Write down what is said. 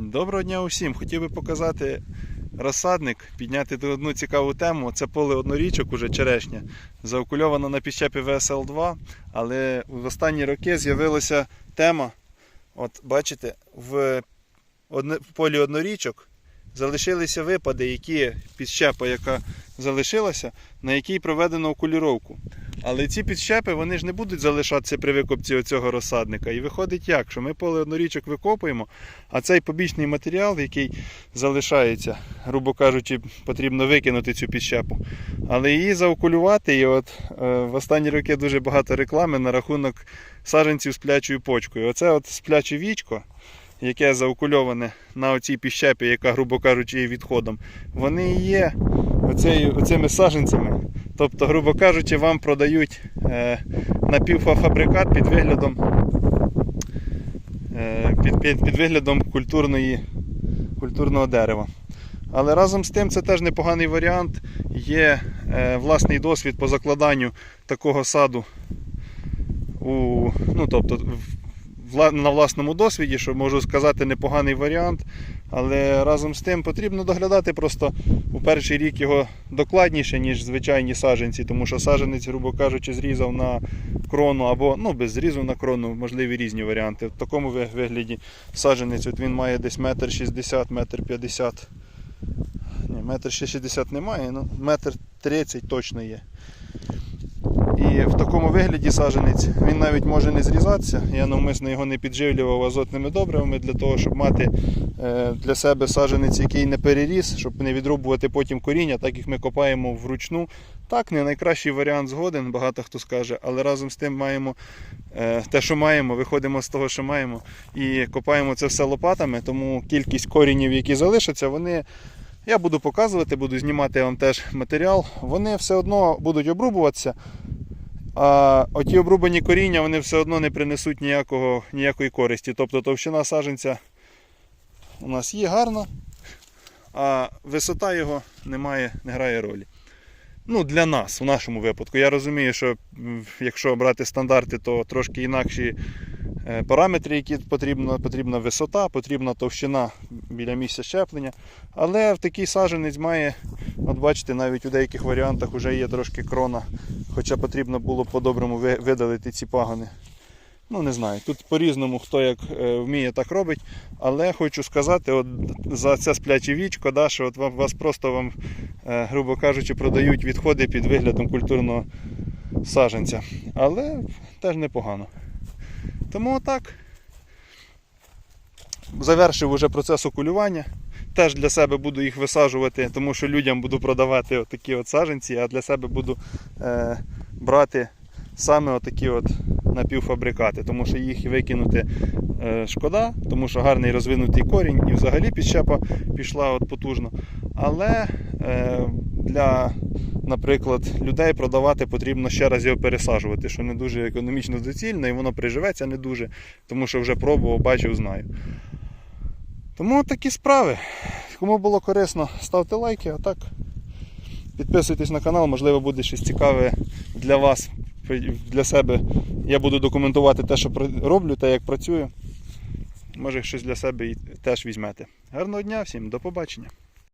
Доброго дня усім! Хотів би показати розсадник, підняти одну цікаву тему. Це поле однорічок, уже черешня, заокульовано на підщепі ВСЛ-2, але в останні роки з'явилася тема. От бачите, в полі однорічок залишилися випади, які підщепа, яка залишилася, на якій проведено окуліровку. Але ці підщепи вони ж не будуть залишатися при викопці цього розсадника. І виходить як, що ми поле однорічок викопуємо, а цей побічний матеріал, який залишається, грубо кажучи, потрібно викинути цю підщепу. Але її заокулювати, і от е, в останні роки дуже багато реклами на рахунок саджанців з плячою почкою. Оце от спляче вічко, яке заокульоване на оцій підщепі, яка, грубо кажучи, є відходом, вони є оцею, оцими саджанцями. Тобто, грубо кажучи, вам продають е, напівфабрикат під виглядом, е, під, під, під виглядом культурної, культурного дерева. Але разом з тим це теж непоганий варіант. Є е, власний досвід по закладанню такого саду у, ну, тобто, в- на власному досвіді, що можу сказати, непоганий варіант. Але разом з тим потрібно доглядати просто у перший рік його докладніше, ніж звичайні саджанці, тому що саджанець, грубо кажучи, зрізав на крону або ну, без зрізу на крону, можливі різні варіанти. В такому вигляді саджанець от він має десь метр шістдесят, метр п'ятдесят. Ні, метр 60 немає, ну метр 30 точно є. І в такому вигляді саджанець він навіть може не зрізатися. Я навмисно його не підживлював азотними добривами для того, щоб мати е, для себе саджанець, який не переріс, щоб не відрубувати потім коріння, так як ми копаємо вручну. Так, не найкращий варіант згоден, багато хто скаже, але разом з тим маємо е, те, що маємо, виходимо з того, що маємо, і копаємо це все лопатами, тому кількість корінів, які залишаться, вони. Я буду показувати, буду знімати вам теж матеріал. Вони все одно будуть обрубуватися. А оті обрубані коріння вони все одно не принесуть ніякого, ніякої користі. Тобто товщина саженця у нас є гарна, а висота його не, має, не грає ролі. Ну, для нас, в нашому випадку. Я розумію, що якщо брати стандарти, то трошки інакші е, параметри, які потрібно, потрібна висота, потрібна товщина біля місця щеплення. Але такий саженець має, от бачите, навіть у деяких варіантах вже є трошки крона, хоча потрібно було по-доброму видалити ці пагони. Ну, не знаю. Тут по-різному хто як е, вміє, так робить. Але хочу сказати, от за це спляче вічко, да, що от вас просто вам, е, грубо кажучи, продають відходи під виглядом культурного саджанця. Але теж непогано. Тому отак. Завершив уже процес окулювання. Теж для себе буду їх висаджувати, тому що людям буду продавати такі от саджанці, а для себе буду е, брати саме отакі от напівфабрикати, тому що їх викинути е, шкода, тому що гарний розвинутий корінь і взагалі підщепа пішла от потужно. Але е, для, наприклад, людей продавати потрібно ще раз його пересаджувати, що не дуже економічно доцільно і воно приживеться не дуже, тому що вже пробував, бачив, знаю. Тому такі справи. Кому було корисно, ставте лайки, а так підписуйтесь на канал, можливо буде щось цікаве для вас, для себе. Я буду документувати те, що роблю, те, як працюю. Може щось для себе теж візьмете. Гарного дня всім, до побачення.